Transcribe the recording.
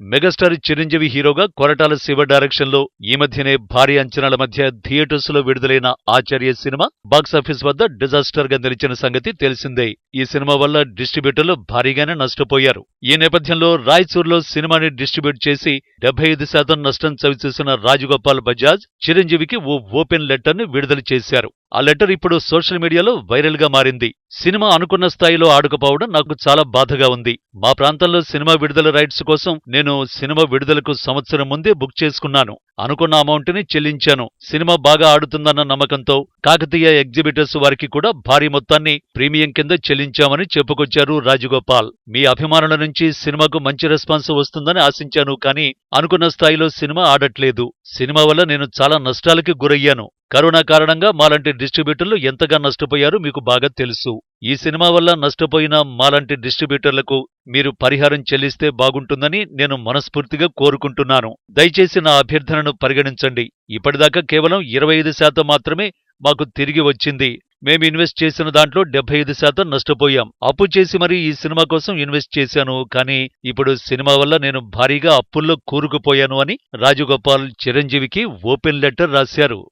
Megastar Chiranjeevi హీరోగా కొరటాల శివ డైరెక్షన్లో ఈ మధ్యనే భారీ అంచనాల మధ్య థియేటర్స్లో విడుదలైన ఆచార్య సినిమా బాక్సాఫీస్ వద్ద డిజాస్టర్గా నిలిచిన సంగతి తెలిసిందే. ఈ సినిమా వల్ల డిస్ట్రిబ్యూటర్లు భారీగానే నష్టపోయారు. ఈ నేపథ్యంలో రాయచూర్లో సినిమాని డిస్ట్రిబ్యూట్ చేసి డెబ్బై ఐదు శాతం నష్టం చవిచూసిన రాజగోపాల్ బజాజ్ చిరంజీవికి ఓ ఓపెన్ లెటర్ని విడుదల చేశారు. ఆ లెటర్ ఇప్పుడు సోషల్ మీడియాలో వైరల్గా మారింది. సినిమా అనుకున్న స్థాయిలో ఆడకపోవడం నాకు చాలా బాధగా ఉంది. మా ప్రాంతంలో సినిమా విడుదల రైట్స్ కోసం నేను సినిమా విడుదలకు సంవత్సరం ముందే బుక్ చేసుకున్నాను. అనుకున్న అమౌంట్ని చెల్లించాను. సినిమా బాగా ఆడుతుందన్న నమ్మకంతో కాకతీయ ఎగ్జిబిటర్స్ వారికి కూడా భారీ మొత్తాన్ని ప్రీమియం కింద చెల్లించామని చెప్పుకొచ్చారు రాజగోపాల్. మీ అభిమానుల నుంచి సినిమాకు మంచి రెస్పాన్స్ వస్తుందని ఆశించాను కానీ అనుకున్న స్థాయిలో సినిమా ఆడట్లేదు. సినిమా వల్ల నేను చాలా నష్టాలకి గురయ్యాను. కరోనా కారణంగా మాలాంటి డిస్ట్రిబ్యూటర్లు ఎంతగా నష్టపోయారో మీకు బాగా తెలుసు. ఈ సినిమా వల్ల నష్టపోయిన మాలాంటి డిస్ట్రిబ్యూటర్లకు మీరు పరిహారం చెల్లిస్తే బాగుంటుందని నేను మనస్ఫూర్తిగా కోరుకుంటున్నాను. దయచేసి నా అభ్యర్థనను పరిగణించండి. ఇప్పటిదాకా కేవలం ఇరవై ఐదు శాతం మాత్రమే మాకు తిరిగి వచ్చింది. మేము ఇన్వెస్ట్ చేసిన దాంట్లో డెబ్బై ఐదు శాతం నష్టపోయాం. అప్పు చేసి మరీ ఈ సినిమా కోసం ఇన్వెస్ట్ చేశాను. కానీ ఇప్పుడు సినిమా వల్ల నేను భారీగా అప్పుల్లో కూరుకుపోయాను అని రాజగోపాల్ చిరంజీవికి ఓపెన్ లెటర్ రాశారు.